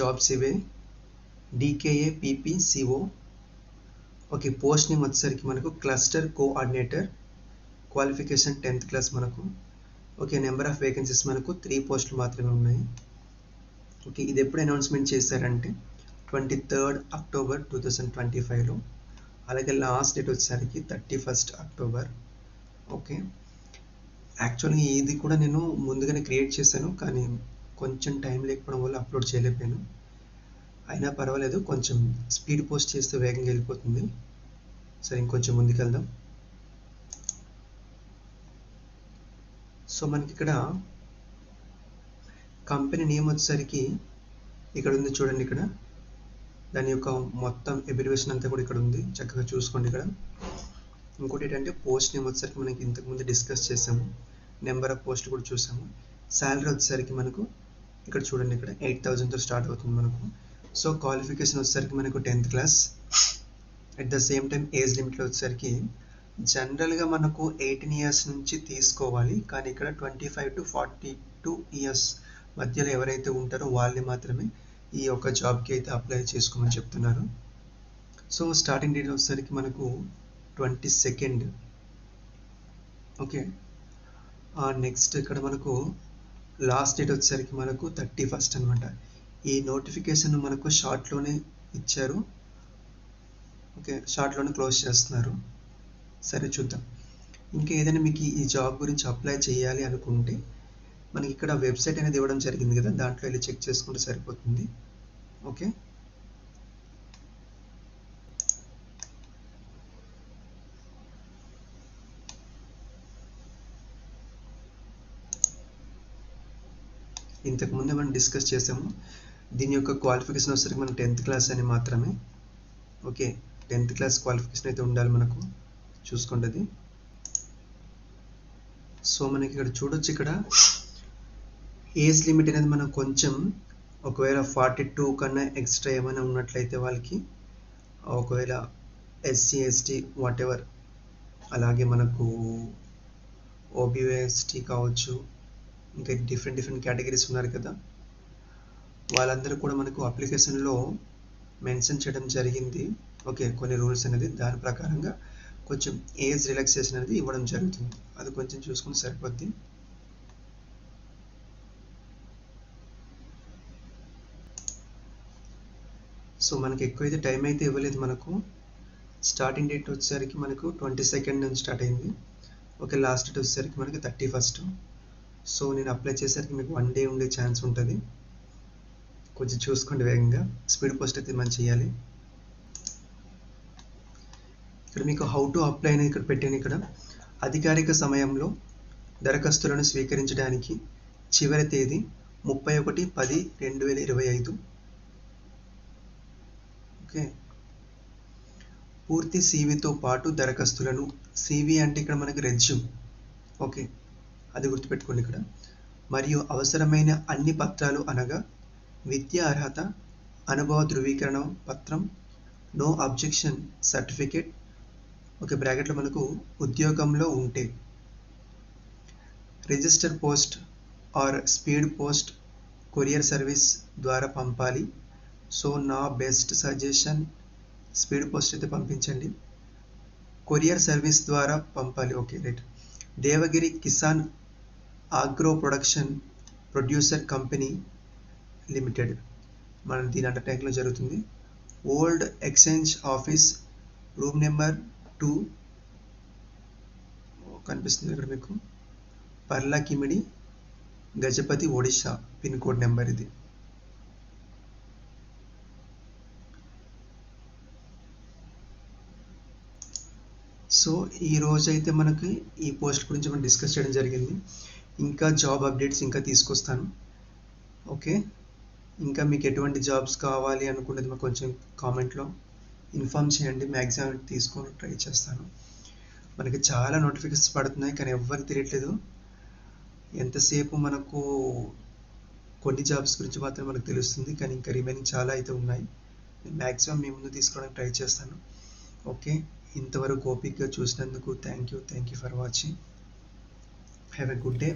Jobs ఇవే DKA PPCO okay post name వచ్చేసరికి మనకు cluster coordinator qualification tenth class మనకు. ఓకే నెంబర్ ఆఫ్ వేకెన్సీస్ మనకు త్రీ పోస్టులు మాత్రమే ఉన్నాయి. ఓకే ఇది ఎప్పుడు అనౌన్స్మెంట్ చేశారంటే twenty third October two thousand twenty ఫైవ్లో అలాగే లాస్ట్ డేట్ వచ్చేసరికి థర్టీ ఫస్ట్ అక్టోబర్ ఓకే యాక్చువల్గా ఇది కూడా నేను ముందుగానే క్రియేట్ చేశాను కానీ కొంచెం టైం లేకపోవడం వల్ల అప్లోడ్ చేయలేకపోయాను. అయినా పర్వాలేదు కొంచెం స్పీడ్ పోస్ట్ చేస్తే వేగంగా వెళ్ళిపోతుంది. సరే ఇంకొంచెం ముందుకెళ్దాం. సో మనకి ఇక్కడ కంపెనీ నేమ్ వచ్చేసరికి ఇక్కడ ఉంది చూడండి ఇక్కడ. దాని యొక్క మొత్తం ఎబిరివేషన్ అంతా కూడా ఇక్కడ ఉంది. చక్కగా చూసుకోండి ఇక్కడ. ఇంకోటి ఏంటంటే పోస్ట్ నేమ్ వచ్చేసరికి మనకి ఇంతకుముందు డిస్కస్ చేసాము నెంబర్ ఆఫ్ పోస్ట్ కూడా చూసాము శాలరీ వచ్చేసరికి మనకు ఇక్కడ చూడండి ఇక్కడ ఎయిట్ థౌజండ్తో స్టార్ట్ అవుతుంది మనకు. సో క్వాలిఫికేషన్ వచ్చేసరికి మనకు tenth class at the same time age లిమిట్లో వచ్చేసరికి జనరల్గా మనకు ఎయిటీన్ ఇయర్స్ నుంచి తీసుకోవాలి. కానీ ఇక్కడ twenty five to forty two years మధ్యలో ఎవరైతే ఉంటారో వాళ్ళని మాత్రమే ఈ యొక్క జాబ్కి అయితే అప్లై చేసుకోమని చెప్తున్నారు. సో స్టార్టింగ్ డేట్ వచ్చేసరికి మనకు ట్వంటీ సెకండ్ ఓకే నెక్స్ట్ ఇక్కడ మనకు లాస్ట్ డేట్ వచ్చేసరికి మనకు థర్టీ ఫస్ట్ అనమాట ఈ నోటిఫికేషన్ మనకు షార్ట్లోనే ఇచ్చారు. ఓకే షార్ట్లోనే క్లోజ్ చేస్తున్నారు. సరే చూద్దాం. ఇంకా ఏదైనా మీకు ఈ జాబ్ గురించి అప్లై చేయాలి అనుకుంటే మనకి ఇక్కడ వెబ్సైట్ అనేది ఇవ్వడం జరిగింది కదా దాంట్లో వెళ్ళి చెక్ చేసుకుంటే సరిపోతుంది. ఓకే ఇంతకుముందే మనం డిస్కస్ చేసాము. దీని యొక్క క్వాలిఫికేషన్ వచ్చేసరికి మనం టెన్త్ క్లాస్ అని మాత్రమే. ఓకే టెన్త్ క్లాస్ క్వాలిఫికేషన్ అయితే ఉండాలి మనకు. చూసుకోండి అది. సో మనకి ఇక్కడ చూడొచ్చు ఇక్కడ. ఏజ్ లిమిట్ అనేది మనం కొంచెం ఒకవేళ ఫార్టీ టూ కన్నా ఎక్స్ట్రా ఏమైనా ఉన్నట్లయితే వాళ్ళకి ఒకవేళ ఎస్సీ ఎస్టీ వాట్ ఎవర్ అలాగే మనకు ఓబీఎస్టీ కావచ్చు. ఇంకా డిఫరెంట్ డిఫరెంట్ కేటగిరీస్ ఉన్నారు కదా. వాళ్ళందరూ కూడా మనకు అప్లికేషన్లో మెన్షన్ చేయడం జరిగింది. ఓకే కొన్ని రూల్స్ అనేది దాని ప్రకారంగా కొంచెం ఏజ్ రిలాక్సేషన్ అనేది ఇవ్వడం జరుగుతుంది. అది కొంచెం చూసుకుని సరిపోద్ది. సో మనకి ఎక్కువైతే టైం అయితే ఇవ్వలేదు మనకు. స్టార్టింగ్ డేట్ వచ్చేసరికి మనకు ట్వంటీ సెకండ్ నుంచి స్టార్ట్ అయింది. ఓకే లాస్ట్ డేట్ వచ్చేసరికి మనకి థర్టీ ఫస్ట్ సో నేను అప్లై చేసేసరికి మీకు వన్ డే ఉండే ఛాన్స్ ఉంటుంది. కొంచెం చూసుకోండి వేగంగా. స్పీడ్ పోస్ట్ అయితే మనం చేయాలి. ఇక్కడ మీకు హౌ టు అప్లై అనేది ఇక్కడ పెట్టాను ఇక్కడ. అధికారిక సమయంలో దరఖాస్తులను స్వీకరించడానికి చివరి తేదీ ముప్పై ఒకటి పది రెండు వేల ఇరవై ఐదు. ఓకే. పూర్తి సీవీతో పాటు దరఖాస్తులను. సీవీ అంటే ఇక్కడ మనకి రెజ్యూమ్ ఓకే. అది గుర్తుపెట్టుకోండి ఇక్కడ. మరియు అవసరమైన అన్ని పత్రాలు అనగా విద్యా అర్హత అనుభవ ధృవీకరణ పత్రం నో అబ్జెక్షన్ సర్టిఫికేట్ ఒక బ్రాకెట్లో మనకు ఉద్యోగంలో ఉంటే. Register post or speed post courier service ద్వారా పంపాలి. సో నా బెస్ట్ సజెషన్ స్పీడ్ పోస్ట్ అయితే పంపించండి. కొరియర్ సర్వీస్ ద్వారా పంపాలి. Okay right. Devagiri Kisan agro production producer company limited మనం దీని అండర్టేకింగ్లో జరుగుతుంది. Old exchange office room number two కనిపిస్తుంది ఇక్కడ మీకు. Parlakimidi Gajapati Odisha. Pin code number ఇది. సో ఈ రోజైతే అయితే మనకి ఈ పోస్ట్ గురించి మనం డిస్కస్ చేయడం జరిగింది. ఇంకా జాబ్ అప్డేట్స్ ఇంకా తీసుకొస్తాను. ఓకే ఇంకా మీకు ఎటువంటి జాబ్స్ కావాలి అనుకునేది మాకు కొంచెం కామెంట్లో ఇన్ఫామ్ చేయండి. మ్యాక్సిమం తీసుకొని ట్రై చేస్తాను. మనకి చాలా నోటిఫికేషన్స్ పడుతున్నాయి కానీ ఎవ్వరికి తెలియట్లేదు. ఎంతసేపు మనకు కొన్ని జాబ్స్ గురించి మాత్రం మనకు తెలుస్తుంది కానీ ఇంకా రిమైనింగ్ చాలా అయితే ఉన్నాయి. మ్యాక్సిమం మీ ముందు తీసుకోవడానికి ట్రై చేస్తాను. ఓకే ఇంతవరకు ఓపిక్గా చూసినందుకు thank you thank you for watching have a good day